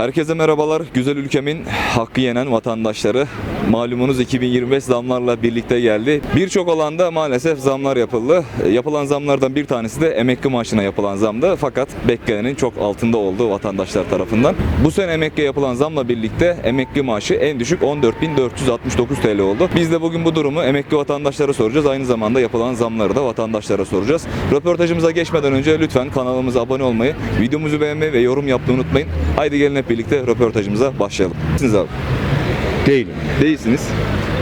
Herkese merhabalar. Güzel ülkemin hakkı yenen vatandaşları. Malumunuz 2025 zamlarla birlikte geldi. Birçok alanda maalesef zamlar yapıldı. E, Yapılan zamlardan bir tanesi de emekli maaşına yapılan zamdı. Fakat beklenenin çok altında olduğu vatandaşlar tarafından. Bu sene emekliye yapılan zamla birlikte emekli maaşı en düşük 14.469 TL oldu. Biz de bugün bu durumu emekli vatandaşlara soracağız. Aynı zamanda yapılan zamları da vatandaşlara soracağız. Röportajımıza geçmeden önce lütfen kanalımıza abone olmayı, videomuzu beğenmeyi ve yorum yapmayı unutmayın. Haydi gelin hep birlikte röportajımıza başlayalım. Siz abi. Değilim. Değilsiniz.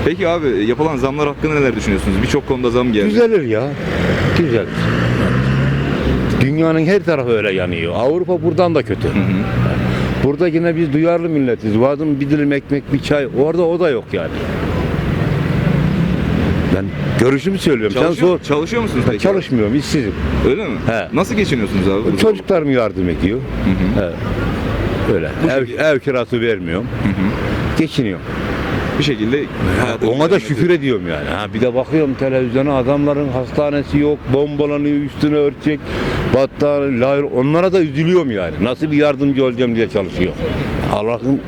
Peki abi yapılan zamlar hakkında neler düşünüyorsunuz? Birçok konuda zam geldi. Düzelir ya. Düzelir. Dünyanın her tarafı öyle yanıyor. Avrupa buradan da kötü. Burada yine biz duyarlı milletiz. Vardım bir dilim ekmek, bir çay. Orada o da yok yani. Ben görüşümü söylüyorum. Sen Çalışıyor, sor. çalışıyor musunuz peki? çalışmıyorum, işsizim. Öyle mi? He. Nasıl geçiniyorsunuz abi? bu Çocuklarım yardım ediyor. He. Öyle. Ev, ev kirası vermiyorum. Geçiniyorum. Bir şekilde Ona da şükür ediyorum yani. Ha, bir de bakıyorum televizyona adamların hastanesi yok, bombalanıyor, üstüne örtecek, battaniye, layır. Onlara da üzülüyorum yani. Nasıl bir yardımcı olacağım diye çalışıyor. Allah'ın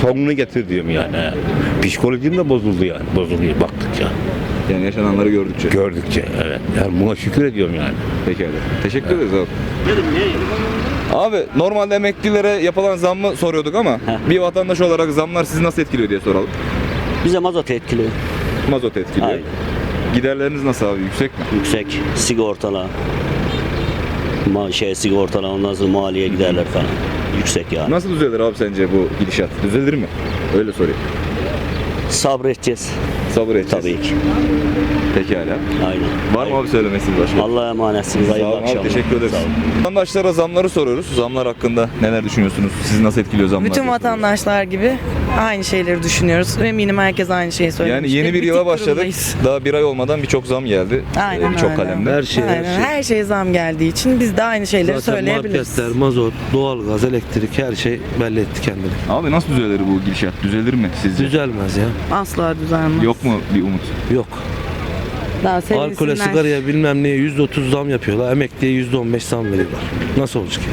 sonunu getir diyorum yani. Psikolojim de bozuldu yani. Bozuluyor baktıkça, Yani yaşananları gördükçe. gördükçe. Evet. Yani buna şükür ediyorum yani. Pekala. Teşekkür ederiz abi. Abi normalde emeklilere yapılan zammı soruyorduk ama bir vatandaş olarak zamlar sizi nasıl etkiliyor diye soralım. Bize mazot etkiliyor. Mazot etkiliyor. Aynen. Giderleriniz nasıl abi? Yüksek mi? Yüksek sigortala. Ma şey sigortala ondan sonra maliye giderler falan. Yüksek yani. Nasıl düzelir abi sence bu gidişat? Düzelir mi? Öyle sorayım. Sabredeceğiz Sabır edeceğiz. tabii ki. Pekala. Aynen. Var mı abi söylemesiniz başka? Allah'a emanetsiniz. Sağ Hayırlı olun abi, akşamlar. teşekkür ederiz. Sağ olun. Vatandaşlara zamları soruyoruz. Zamlar hakkında neler düşünüyorsunuz? Sizi nasıl etkiliyor zamlar? Bütün diye soruyoruz. vatandaşlar gibi aynı şeyleri düşünüyoruz. Eminim herkes aynı şeyi Yani söylemiştir. yeni bir Bitik yıla başladık. durumdayız. Daha bir ay olmadan birçok zam geldi. Aynen Ee, Birçok öyle. kalemde. Her şey, Aynen. her şey. Her şeye zam geldiği için biz de aynı şeyleri Zaten söyleyebiliriz. marketler, mazot, doğalgaz, elektrik her şey belli etti kendini. Abi nasıl düzelir bu gidişat? Düzelir mi sizce? Düzelmez ya. Asla düzelmez. Yok mu bir umut? Yok. Daha Alkole, sigaraya bilmem neye %30 zam yapıyorlar. Emekliye %15 zam veriyorlar. Nasıl olacak ya?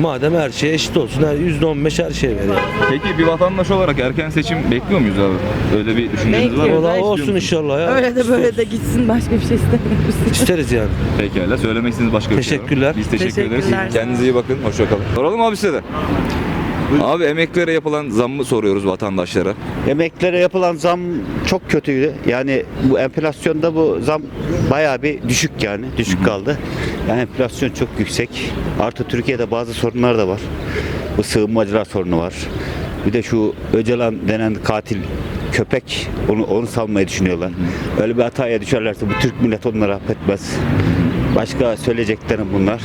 Madem her şey eşit olsun, her %15 her şey veriyor. Peki bir vatandaş olarak erken seçim bekliyor muyuz abi? Öyle bir düşünceniz var mı? Bekliyoruz. Valla olsun inşallah ya. Öyle de böyle de gitsin başka bir şey istemiyoruz. İsteriz yani. Pekala. Söylemek istediğiniz başka bir şey var mı? Teşekkürler. Biz teşekkür ederiz. Teşekkürler. Kendinize iyi bakın. Hoşça kalın. Soralım abi size de. Abi emeklilere yapılan zammı soruyoruz vatandaşlara. Emeklilere yapılan zam çok kötüydü. Yani bu enflasyonda bu zam bayağı bir düşük yani. Düşük kaldı. Yani enflasyon çok yüksek. Artı Türkiye'de bazı sorunlar da var. Bu sığınmacılar sorunu var. Bir de şu Öcalan denen katil köpek onu onu salmayı düşünüyorlar. Öyle bir hataya düşerlerse bu Türk milleti onları affetmez. Başka söyleyeceklerim bunlar.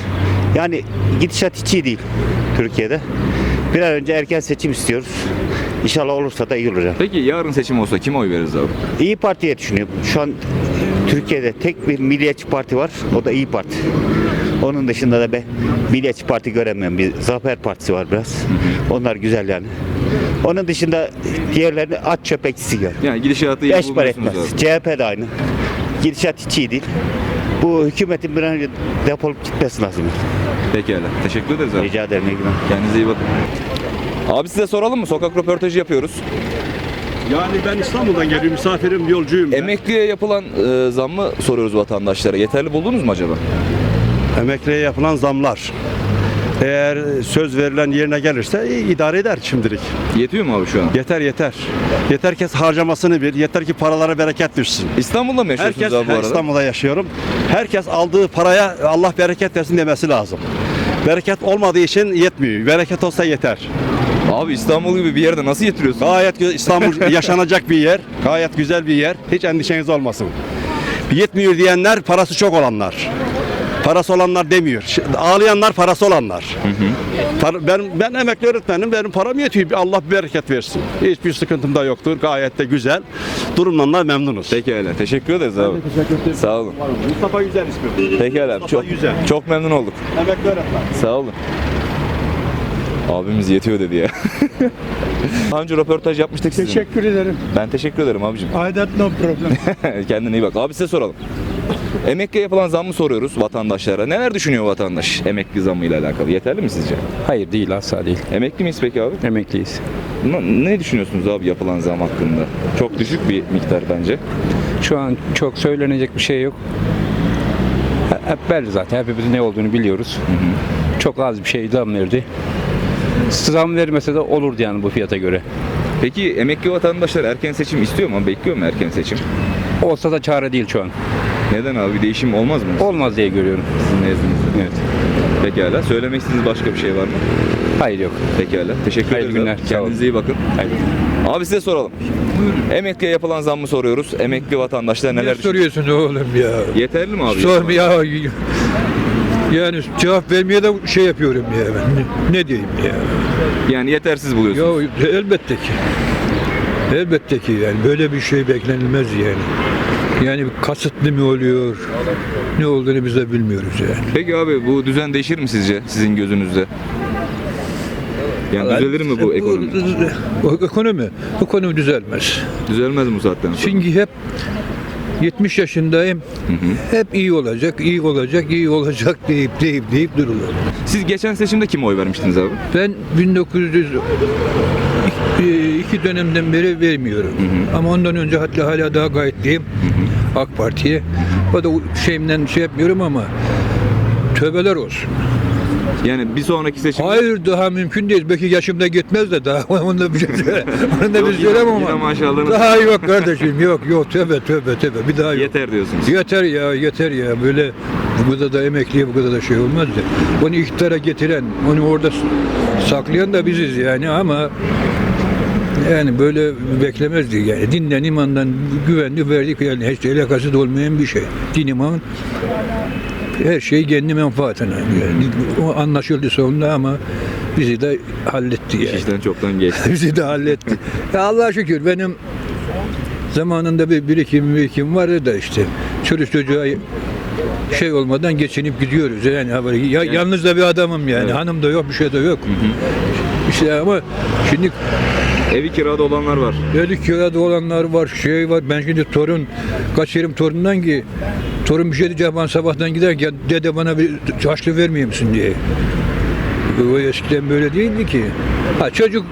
Yani gidişat hiç iyi değil Türkiye'de. Bir an önce erken seçim istiyoruz. İnşallah olursa da iyi olur. yani. Peki yarın seçim olsa kime oy veririz abi? İyi Parti'ye düşünüyorum. Şu an Türkiye'de tek bir milliyetçi parti var. O da İyi Parti. Onun dışında da ben milliyetçi parti göremiyorum. Bir Zafer Partisi var biraz. Onlar güzel yani. Onun dışında diğerlerini at çöpekçisi gör. Yani gidişatı iyi Beş para bulmuyorsunuz etmez. abi. CHP de aynı. Gidişat hiç iyi değil. Bu hükümetin bir an önce depolup gitmesi lazım. Pekala. Teşekkür ederiz abi. Rica ederim. iyi günler. Kendinize iyi bakın. Abi size soralım mı? Sokak röportajı yapıyoruz. Yani ben İstanbul'dan geliyorum, misafirim, yolcuyum. ben. Emekliye yapılan e, zammı soruyoruz vatandaşlara. Yeterli buldunuz mu acaba? Emekliye yapılan zamlar. Eğer söz verilen yerine gelirse idare eder şimdilik. Yetiyor mu abi şu an? Yeter yeter. Yeter ki harcamasını bil. Yeter ki paralara bereket düşsün. İstanbul'da mı yaşıyorsunuz Herkes abi bu arada? İstanbul'da yaşıyorum. Herkes aldığı paraya Allah bereket versin demesi lazım. Bereket olmadığı için yetmiyor. Bereket olsa yeter. Abi İstanbul gibi bir yerde nasıl yetiriyorsun? Gayet gü- İstanbul yaşanacak bir yer. Gayet güzel bir yer. Hiç endişeniz olmasın. Yetmiyor diyenler parası çok olanlar. Parası olanlar demiyor. Ağlayanlar parası olanlar. Ben ben emekli öğretmenim. Benim param yetiyor. Allah bir bereket versin. Hiçbir sıkıntım da yoktur. Gayet de güzel. Durumdan da memnunuz. Pekala. Teşekkür ederiz abi. Sağ olun. Mustafa Yüzel ismi. Pekala. abi, Çok, Yüzel. çok memnun olduk. Emekli öğretmen. Sağ olun. Abimiz yetiyor dedi ya. Daha önce röportaj yapmıştık sizinle. Teşekkür ederim. Ben teşekkür ederim abicim. Aydat no problem. Kendine iyi bak. Abi size soralım. Emekliye yapılan zammı soruyoruz vatandaşlara. Neler düşünüyor vatandaş emekli zammıyla alakalı? Yeterli mi sizce? Hayır değil asla değil. Emekli miyiz peki abi? Emekliyiz. Ne, ne düşünüyorsunuz abi yapılan zam hakkında? Çok düşük bir miktar bence. Şu an çok söylenecek bir şey yok. He- Hep belli zaten. Hepimiz ne olduğunu biliyoruz. Çok az bir şey zam verdi. Zam vermese de olurdu yani bu fiyata göre. Peki emekli vatandaşlar erken seçim istiyor mu? Bekliyor mu erken seçim? Olsa da çare değil şu an. Neden abi? Bir değişim olmaz mı? Olmaz diye görüyorum. Sizin nezdinizde. Evet. Pekala. Söylemek istediğiniz başka bir şey var mı? Hayır yok. Pekala. Teşekkür Hayırlı ederiz. günler. abi. Sağ olun. Kendinize iyi bakın. Hayır. Abi size soralım. Emekliye yapılan zammı soruyoruz. Emekli vatandaşlar neler Ne düşünüyor? soruyorsun oğlum ya? Yeterli mi abi? Sorma ya. Yani cevap vermeye de şey yapıyorum ya ben. Ne, ne diyeyim ya? Yani yetersiz buluyorsunuz. Ya elbette ki. Elbette ki yani böyle bir şey beklenilmez yani. Yani kasıtlı mı oluyor? Ne olduğunu biz de bilmiyoruz yani. Peki abi bu düzen değişir mi sizce sizin gözünüzde? Yani düzelir mi bu ekonomi? Bu ekonomi, ekonomi düzelmez. Düzelmez mi bu saatten sonra? Çünkü hep 70 yaşındayım. Hep iyi olacak, iyi olacak, iyi olacak deyip deyip deyip durulur. Siz geçen seçimde kime oy vermiştiniz abi? Ben 1900 iki- dönemden beri vermiyorum. Ama ondan önce hatta hala daha gayetliyim AK Parti'ye. O da şeyimden şey yapmıyorum ama tövbeler olsun. Yani bir sonraki seçimde... Hayır daha mümkün değil. Belki yaşımda gitmez de daha onda bir şey onu da bir yine ama. maşallahınız- Daha yok kardeşim yok yok tövbe tövbe tövbe bir daha yok. Yeter diyorsunuz. Yeter ya yeter ya böyle bu kadar da emekliye bu kadar da şey olmaz da. Onu iktidara getiren, onu orada saklayan da biziz yani ama yani böyle beklemezdik yani. Dinden imandan güvenli verdik yani hiç alakası olmayan bir şey. Din iman her şey kendi menfaatine. Yani o anlaşıldı sonunda ama bizi de halletti yani. işten çoktan geçti. bizi de halletti. Ya Allah'a şükür benim zamanında bir birikim birikim vardı da işte çocuk çocuğa şey olmadan geçinip gidiyoruz yani, ya, yalnız da bir adamım yani Evet. hanım da yok bir şey de yok. İşte ama şimdi Evi kirada olanlar var. Böyle kirada olanlar var, şey var. Ben şimdi torun, kaçırım torundan ki torun bir şey diyeceğim ben sabahtan giderken dede bana bir harçlık vermiyor musun diye. O eskiden böyle değildi ki. Ha çocuk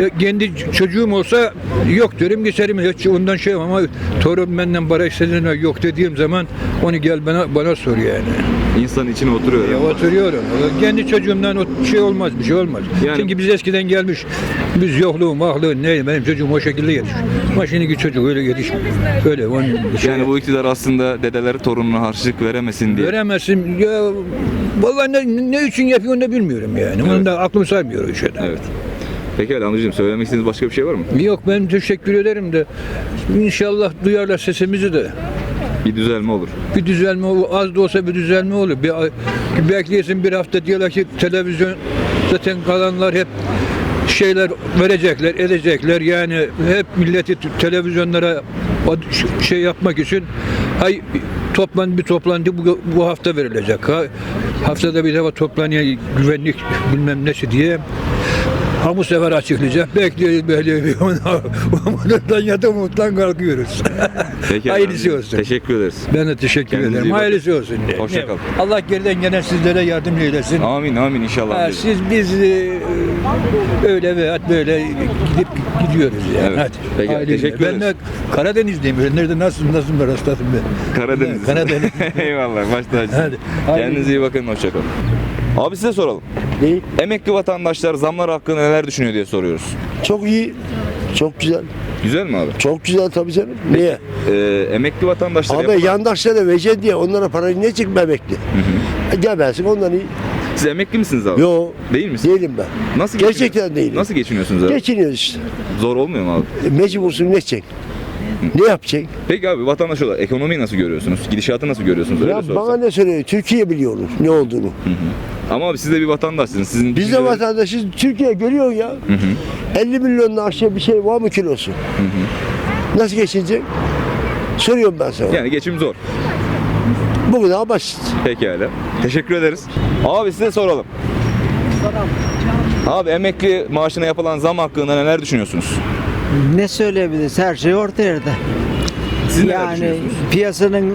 e, kendi çocuğum olsa yok derim geçerim hiç ondan şey ama torun benden para istediğinde yok dediğim zaman onu gel bana bana sor yani. İnsan içine oturuyor. Ya oturuyorum. Kendi çocuğumdan o şey olmaz, bir şey olmaz. Yani- Çünkü biz eskiden gelmiş, biz yokluğum, mahlığım, ne, benim çocuğum o şekilde yetişmiş. Ama şimdiki çocuk öyle yetişmiyor. Öyle, onun şey, Yani bu iktidar aslında dedeleri torununa harçlık veremesin diye. Veremezsin. Ya, vallahi ne, ne için yapıyor onu da bilmiyorum yani. Onun da aklım saymıyor o şeyden. Evet. Peki amcacığım söylemek istediğiniz başka bir şey var mı? Yok ben teşekkür ederim de inşallah duyarlar sesimizi de. Bir düzelme olur. Bir düzelme. Az da olsa bir düzelme olur. Bir, bekleyesin bir hafta diyorlar ki televizyon zaten kalanlar hep şeyler verecekler, edecekler. Yani hep milleti televizyonlara şey yapmak için ay toplan bir toplantı bu, bu hafta verilecek. Ha, haftada bir defa toplanıyor güvenlik bilmem nesi diye. Ha bu sefer açıklayacak. Bekliyoruz bekliyoruz. Umuttan yatıp umuttan kalkıyoruz. Peki Hayırlısı amcacığım, olsun. Teşekkür ederiz. Ben de teşekkür Kendinize iyi ederim. bakın. Hayırlısı olsun. Hoşça kalın. Allah geriden gelen sizlere yardım eylesin. Amin amin inşallah. Ha, siz biz e, öyle veya böyle gidip gidiyoruz yani. Evet. Hadi. Peki, Hayırlı teşekkür. Ben de ederiz. Karadenizliyim. Öyle Nerede nasıl nasıl bir rastladım ben. Karadeniz. Karadeniz. Eyvallah baş tacısın. Hadi. Hayırlı Kendinize iyi bakın hoşçakalın. Abi size soralım. Neyi? Emekli vatandaşlar zamlar hakkında neler düşünüyor diye soruyoruz. Çok iyi. Çok güzel. Güzel mi abi? Çok güzel tabii canım. Niye? Ee, emekli vatandaşlar Abi yapılan- yandaşlara vereceksin diye onlara parayı ne çıkma emekli? E, Gebersin ondan iyi. Siz emekli misiniz abi? Yo Değil misiniz? değilim ben. Nasıl Gerçekten değilim. Nasıl geçiniyorsunuz abi? Geçiniyoruz işte. Zor olmuyor mu abi? E, Mecbursun ne edeceksin? Ne yapacaksın? Peki abi vatandaş olarak ekonomiyi nasıl görüyorsunuz? Gidişatı nasıl görüyorsunuz? Öyle Ya bana ne söylüyor? Türkiye biliyoruz ne olduğunu. Ama abi siz de bir vatandaşsınız. Sizin Biz de düşünceleriniz- vatandaşız. Türkiye görüyor ya. 50 milyonla aşağı bir şey var mı kilosu? Nasıl geçinecek? Soruyorum ben sana. Yani geçim zor. Bu kadar basit. Pekala. Teşekkür ederiz. Abi size soralım. Abi emekli maaşına yapılan zam hakkında neler düşünüyorsunuz? Ne söyleyebiliriz? Her şey orta yerde. Siz neler yani düşünüyorsunuz? piyasanın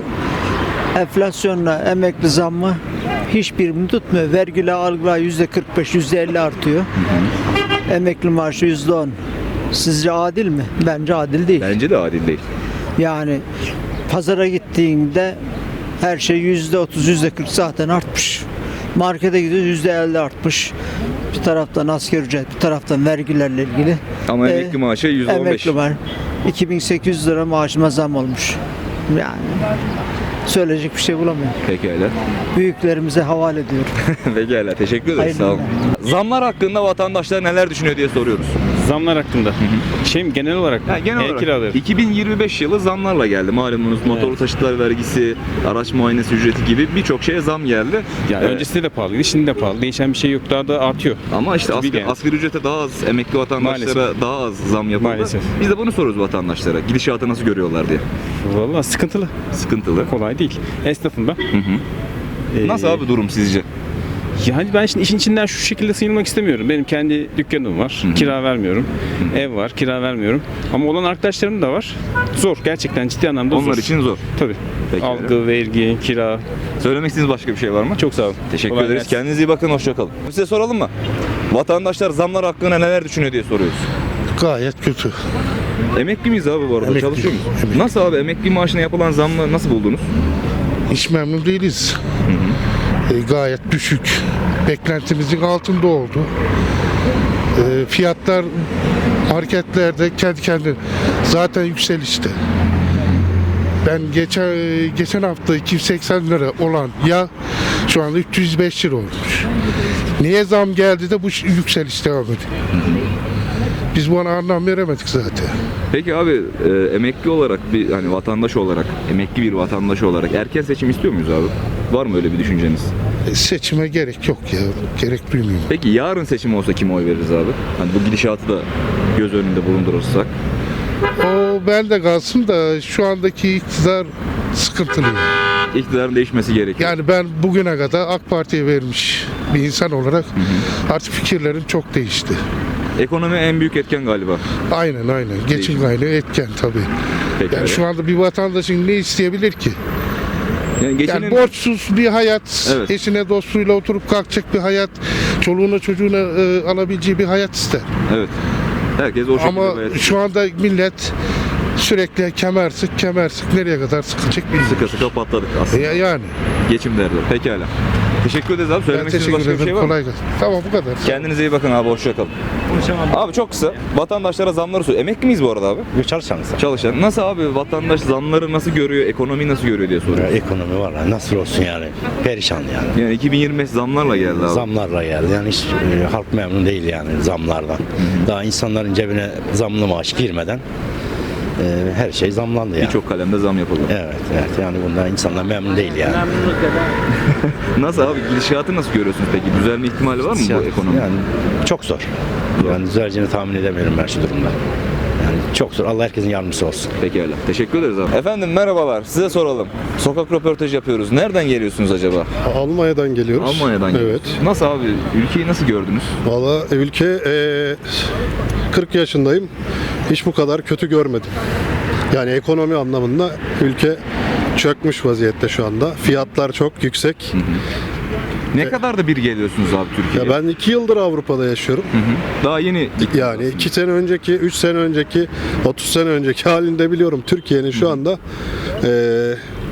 enflasyonla emekli zammı hiçbirini tutmuyor. Vergiler algılar yüzde 45, yüzde 50 artıyor. Emekli maaşı yüzde 10. Sizce adil mi? Bence adil değil. Bence de adil değil. Yani pazara gittiğinde her şey yüzde 30, yüzde 40 zaten artmış. Markete gidiyoruz yüzde 50 artmış. Bir taraftan asgari ücret, bir taraftan vergilerle ilgili. Ama Ee, emekli maaşı %15. Emekli var. 2800 lira maaşıma zam olmuş. Yani söyleyecek bir şey bulamıyorum. Pekala. Büyüklerimize havale ediyorum. Pekala. Teşekkür ederiz. Hayırlı Sağ olun. Zamlar hakkında vatandaşlar neler düşünüyor diye soruyoruz. Zamlar hakkında. Şey mi genel olarak? Yani genel Ev olarak kiraları. 2025 yılı zamlarla geldi. Malumunuz motorlu taşıtlar vergisi, araç muayenesi ücreti gibi birçok şeye zam geldi. Yani Ee, öncesinde de pahalıydı, şimdi de pahalı. Değişen bir şey yok. Daha da artıyor. Ama işte Gibi asgari, yani. asgari ücrete daha az, emekli vatandaşlara daha az zam yapıldı. Maalesef. Biz de bunu soruyoruz vatandaşlara. Gidişatı nasıl görüyorlar diye. Vallahi sıkıntılı. Sıkıntılı. Kolay değil. Esnafım ben. Nasıl abi durum sizce? Yani ben şimdi işin içinden şu şekilde sıyrılmak istemiyorum. Benim kendi dükkanım var. Kira vermiyorum. Ev var. Kira vermiyorum. Ama olan arkadaşlarım da var. Zor. Gerçekten ciddi anlamda zor. Onlar için zor. Tabii. Peki, Algı, vergi, kira. Söylemek istediğiniz başka bir şey var mı? Çok sağ olun. Teşekkür Kolay ederiz. gelsin. Kendinize iyi bakın. Hoşçakalın. Size soralım mı? Vatandaşlar zamlar hakkında neler düşünüyor diye soruyoruz. Gayet kötü. Emekli miyiz abi bu arada? Emekli. Çalışıyor muyuz? Emekli. Nasıl abi? Emekli maaşına yapılan zammı nasıl buldunuz? Hiç memnun değiliz. E, gayet düşük. Beklentimizin altında oldu. E, fiyatlar marketlerde kendi kendine zaten yükselişte. Ben geçen geçen hafta 280 lira olan yağ şu anda 305 lira olmuş. Niye zam geldi de bu yükseliş devam ediyor? Biz buna anlam veremedik zaten. Peki abi e, emekli olarak bir hani vatandaş olarak, emekli bir vatandaş olarak erken seçim istiyor muyuz abi? Var mı öyle bir düşünceniz? E, seçime gerek yok ya. Gerek duymuyorum. Peki yarın seçim olsa kime oy veririz abi? Hani bu gidişatı da göz önünde bulundurursak. O bende kalsın da şu andaki iktidar sıkıntılı. iktidarın değişmesi gerekiyor. Yani ben bugüne kadar AK Parti'ye vermiş bir insan olarak artık fikirlerim çok değişti. Ekonomi en büyük etken galiba. Aynen aynen. Geçim kaynağı etken tabii. Peki. Yani şu anda bir vatandaşın ne isteyebilir ki? Yani geçenin... Yani borçsuz bir hayat, Evet. eşine dostuyla oturup kalkacak bir hayat, çoluğuna çocuğuna e, alabileceği bir hayat ister. Evet. Herkes o şekilde Ama hayat- şu anda millet sürekli kemer sık kemer sık nereye kadar sıkılacak bilmiyorum. sıkı sıkı patladık aslında. Ya, yani. Geçim derler. Pekala. Teşekkür ederiz abi. Söylemek istediğiniz teşekkür başka bir şey var mı? Kolay gelsin. Tamam bu kadar. Kendinize iyi bakın abi. Hoşçakalın. Abi çok kısa. Vatandaşlara zamları soruyor. Emekli miyiz bu arada abi? Çalışanız. Çalışan. Nasıl abi vatandaş zamları nasıl görüyor, ekonomiyi nasıl görüyor diye soruyor. Ekonomi var ya, nasıl olsun yani perişan yani. Yani 2025 zamlarla geldi abi. Zamlarla geldi yani hiç e, halk memnun değil yani zamlardan. Daha insanların cebine zamlı maaş girmeden e, her şey zamlandı yani. Birçok kalemde zam yapıldı. Evet evet yani bundan insanlar memnun değil yani. Nasıl abi gidişatı nasıl görüyorsunuz peki? Düzelme ihtimali var mı bu ekonomi? Yani çok zor. Yani düzeleceğini tahmin edemiyorum ben şu durumda. Yani çok zor. Allah herkesin yardımcısı olsun. Pekala. Teşekkür ederiz abi. Efendim merhabalar. Size soralım. Sokak röportajı yapıyoruz. Nereden geliyorsunuz acaba? Almanya'dan geliyoruz. Almanya'dan Evet. geliyorsunuz. Nasıl abi? Ülkeyi nasıl gördünüz? Valla ülke eee, 40 yaşındayım. Hiç bu kadar kötü görmedim. Yani ekonomi anlamında ülke çökmüş vaziyette şu anda. Fiyatlar çok yüksek. Ne kadar da bir geliyorsunuz abi Türkiye'ye? Ya ben 2 yıldır Avrupa'da yaşıyorum. Daha yeni Yani 2 sene önceki, 3 sene önceki, 30 sene önceki halinde biliyorum Türkiye'nin şu anda e,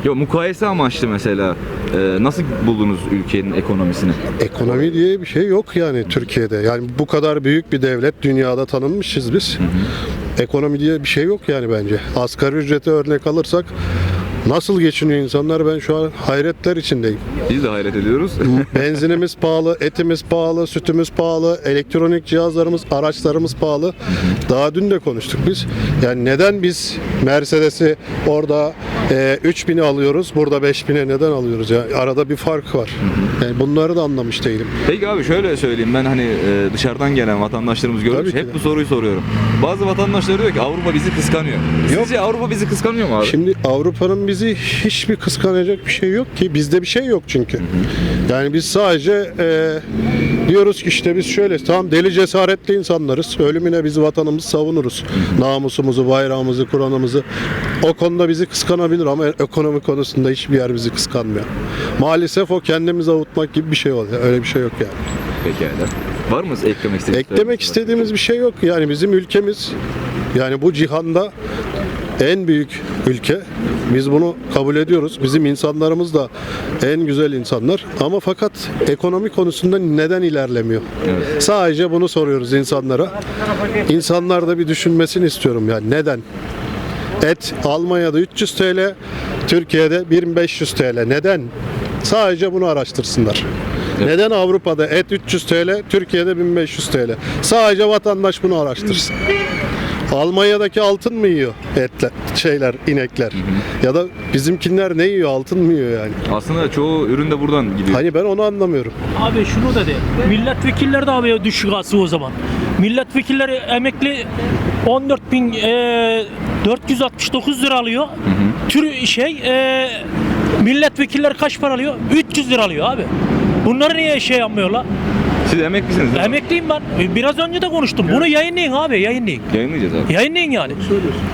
Yo, mukayese amaçlı mesela e, nasıl buldunuz ülkenin ekonomisini? Ekonomi diye bir şey yok yani Türkiye'de. Yani bu kadar büyük bir devlet dünyada tanınmışız biz. Ekonomi diye bir şey yok yani bence. Asgari ücrete örnek alırsak nasıl geçiniyor insanlar ben şu an hayretler içindeyim. Biz de hayret ediyoruz. Benzinimiz pahalı, etimiz pahalı, sütümüz pahalı, elektronik cihazlarımız, araçlarımız pahalı. Daha dün de konuştuk biz. Yani neden biz Mercedes'i orada e, 3000'e alıyoruz, burada 5000'e neden alıyoruz? Yani arada bir fark var. Yani bunları da anlamış değilim. Peki abi şöyle söyleyeyim ben hani e, dışarıdan gelen vatandaşlarımız görmüş Tabii ki hep de. bu soruyu soruyorum. Bazı vatandaşlar diyor ki Avrupa bizi kıskanıyor. Sizce Avrupa bizi kıskanıyor mu abi? Şimdi Avrupa'nın bizi hiçbir kıskanacak bir şey yok ki. Bizde bir şey yok çünkü. Yani biz sadece e, diyoruz ki işte biz şöyle tamam deli cesaretli insanlarız. Ölümüne biz vatanımızı savunuruz. Namusumuzu, bayrağımızı, Kur'an'ımızı o konuda bizi kıskanabilir ama ekonomi konusunda hiçbir yer bizi kıskanmıyor. Maalesef o kendimizi avutmak gibi bir şey oluyor. Öyle bir şey yok yani. Pekala. Var mı eklemek istediğiniz? Eklemek istediğimiz bir şey yok. Yani bizim ülkemiz yani bu cihanda en büyük ülke. Biz bunu kabul ediyoruz. Bizim insanlarımız da en güzel insanlar. Ama fakat ekonomi konusunda neden ilerlemiyor? Sadece bunu soruyoruz insanlara. İnsanlar da bir düşünmesini istiyorum yani neden? Et Almanya'da 300 TL, Türkiye'de 1500 TL. Neden? Sadece bunu araştırsınlar. Neden Avrupa'da et 300 TL, Türkiye'de 1500 TL? Sadece vatandaş bunu araştırsın. Almanya'daki altın mı yiyor etler, şeyler, inekler? Ya da bizimkinler ne yiyor? Altın mı yiyor yani? Aslında çoğu ürün de buradan gidiyor. Hani ben onu anlamıyorum. Abi şunu dedi. Milletvekilleri de abi düşük alsı o zaman. Milletvekilleri emekli 14 bin e, 469 lira alıyor. Tür şey e, milletvekilleri kaç para alıyor? 300 lira alıyor abi. Bunları niye şey yapmıyorlar? Siz emeklisiniz değil mi? Emekliyim ben. Biraz önce de konuştum. Bunu yayınlayın abi, yayınlayın. Yayınlayacağız abi. Yayınlayın yani.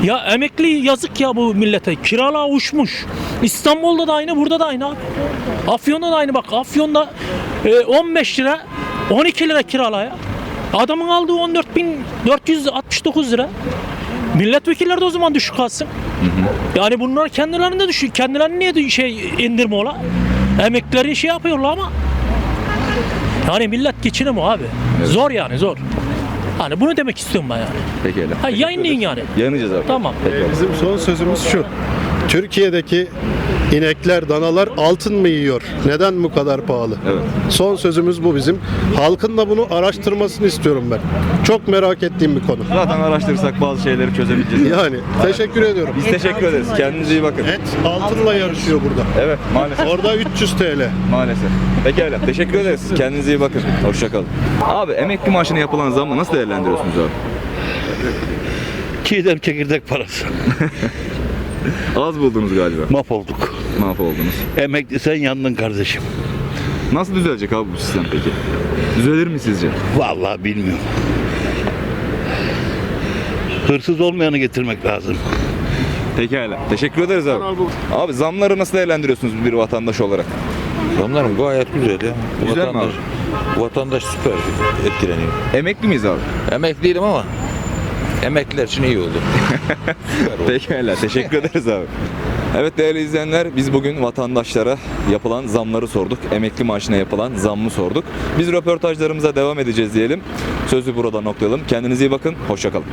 Ya emekli yazık ya bu millete. Kiralar uçmuş. İstanbul'da da aynı, burada da aynı abi. Afyon'da da aynı bak. Afyon'da e, 15 lira, 12 lira kirala ya. Adamın aldığı 14.469 lira. Milletvekilleri de o zaman düşük alsın. Yani bunlar kendilerinde düşük. Kendilerini niye şey indirme ola? Emeklileri şey yapıyorlar ama yani millet geçinemiyor abi. Zor yani zor. Hani bunu demek istiyorum ben yani. Pekala. Ha yayınlayın yani. Yayınlayacağız abi. Tamam. Pekala. Bizim son sözümüz şu. Türkiye'deki inekler, danalar altın mı yiyor? Neden bu kadar pahalı? Evet. Son sözümüz bu bizim. Halkın da bunu araştırmasını istiyorum ben. Çok merak ettiğim bir konu. Zaten araştırırsak bazı şeyleri çözebileceğiz. Yani teşekkür ediyorum. Biz teşekkür ederiz. Kendinize iyi bakın. Et altınla yarışıyor burada. Evet maalesef. Orada 300 TL. Maalesef. Pekala. Teşekkür ederiz. Kendinize iyi bakın. Hoşçakalın. Abi emekli maaşına yapılan zammı nasıl değerlendiriyorsunuz abi? Çiğdem çekirdek parası. Az buldunuz galiba. Mahvolduk. Mahvoldunuz. Emekli sen yandın kardeşim. Nasıl düzelecek abi bu sistem peki? Düzelir mi sizce? Vallahi bilmiyorum. Hırsız olmayanı getirmek lazım. Pekala. Teşekkür ederiz abi. Abi zamları nasıl değerlendiriyorsunuz bir vatandaş olarak? Zamların gayet güzel ya. Güzel mi vatandaş, vatandaş süper etkileniyor. Emekli miyiz abi? Emekli değilim ama emekliler için iyi oldu. Pekala. Teşekkür ederiz abi. Evet değerli izleyenler biz bugün vatandaşlara yapılan zamları sorduk. Emekli maaşına yapılan zammı sorduk. Biz röportajlarımıza devam edeceğiz diyelim. Sözü burada noktalayalım. Kendinize iyi bakın. Hoşçakalın.